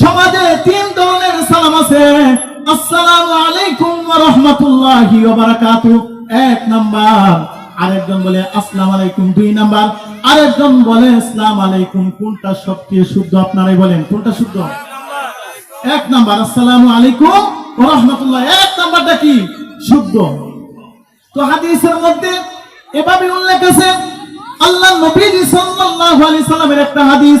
সমাজে তিন ধরনের সালাম আছে। আসসালামু আলাইকুম রাহমাতুল্লাহি এক নাম্বার, আরেকজন বলে আসসালামু আলাইকুম। দুই নাম্বার, আরেকজন বলে আসসালামু আলাইকুম। কোনটা সবচেয়ে শুদ্ধ আপনারাই বলেন, কোনটা শুদ্ধ? এক নাম্বার, আসসালামু আলাইকুম রাহমাতুল্লাহ। এক নাম্বারটা কি? শুদ্ধ। তো হাদিসের মধ্যে এভাবে উল্লেখ আছে আল্লাহ নবী সাল্লাল্লাহু আলাইহি সাল্লামের একটা হাদিস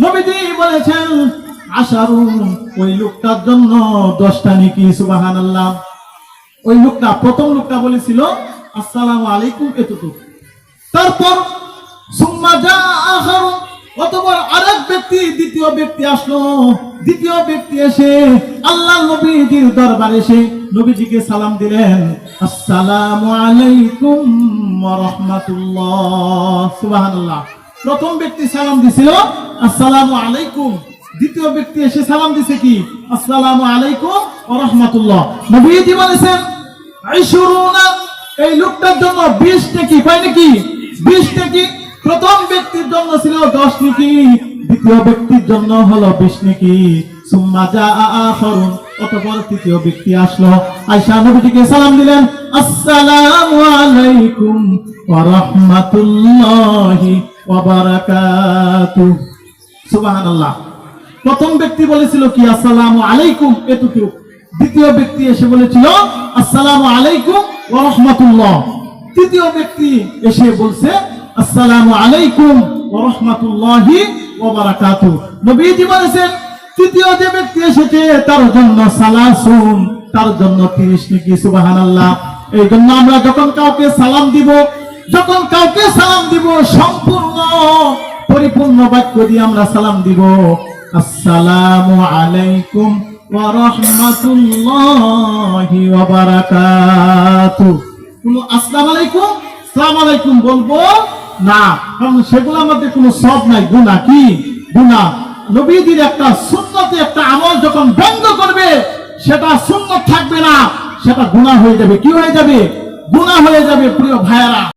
নবীজি বলেছেন আশারুন ওই লোকটার জন্য দশটা নাকি, সুবহানাল্লাহ। ওই লোকটা, প্রথম লোকটা বলেছিল, আসসালামু আলাইকুম এতটুকু। তারপর, সুম্মা যা অতঃপর আরেক ব্যক্তি, দ্বিতীয় ব্যক্তি আসলো। দ্বিতীয় ব্যক্তি এসে আল্লাহ নবীজির দরবারে এসে নবীজিকে সালাম দিলেন। আসসালামু আলাইকুম রাহমাতুল্লাহ। সুবহানাল্লাহ। প্রথম ব্যক্তি সালাম দিছিল আসসালামু আলাইকুম। দ্বিতীয় ব্যক্তি এসে সালাম দিছে কি? আসসালামু আলাইকুম রাহমাতুল্লাহ। নবীজি বলেছেন, আইশুরুনা, এই লোকটার জন্য 20 নাকি কয় নাকি? 20 নাকি প্রথম ব্যক্তির জন্য ছিল 10 নাকি দ্বিতীয় ব্যক্তির জন্য হলো 20 নাকি সুম্মা জা আখারুন। অতঃপর তৃতীয় ব্যক্তি আসলো। আয়েশা নবীজিকে সালাম দিলেন, আসসালামু আলাইকুম ওয়া রাহমাতুল্লাহি ওয়া বারাকাতুহু। প্রথম ব্যক্তি বলেছিল কি, আসসালামু আলাইকুম এতটুকু দ্বিতীয় ব্যক্তি এসে বলেছিল, আসসালামু আলাইকুম ওয়া রাহমাতুল্লাহ। তৃতীয় ব্যক্তি এসে বলছে, আসসালামু আলাইকুম ওয়া রাহমাতুল্লাহি যে ব্যক্তি এসেছে, তার তার জন্য 30 নাকি, সুবহানাল্লাহ। এই জন্য আমরা যখন কাউকে সালাম দিব, যখন কাউকে সালাম দিব, সম্পূর্ণ বাক্য দিয়ে আমরা সালাম দিব। আসসালামু আলাইকুম ওয়া আসসালামু আলাইকুম? আলাইকুম বলব? না, কারণ কোনো সব নাই, গুনাহ কি? গুনাহ। নবীজির একটা সুন্নতে একটা আমল যখন বন্ধ করবে, সেটা সুন্নত থাকবে না, সেটা গুনাহ হয়ে যাবে। কি হয়ে যাবে? গুনাহ হয়ে যাবে, প্রিয় ভাইয়ারা।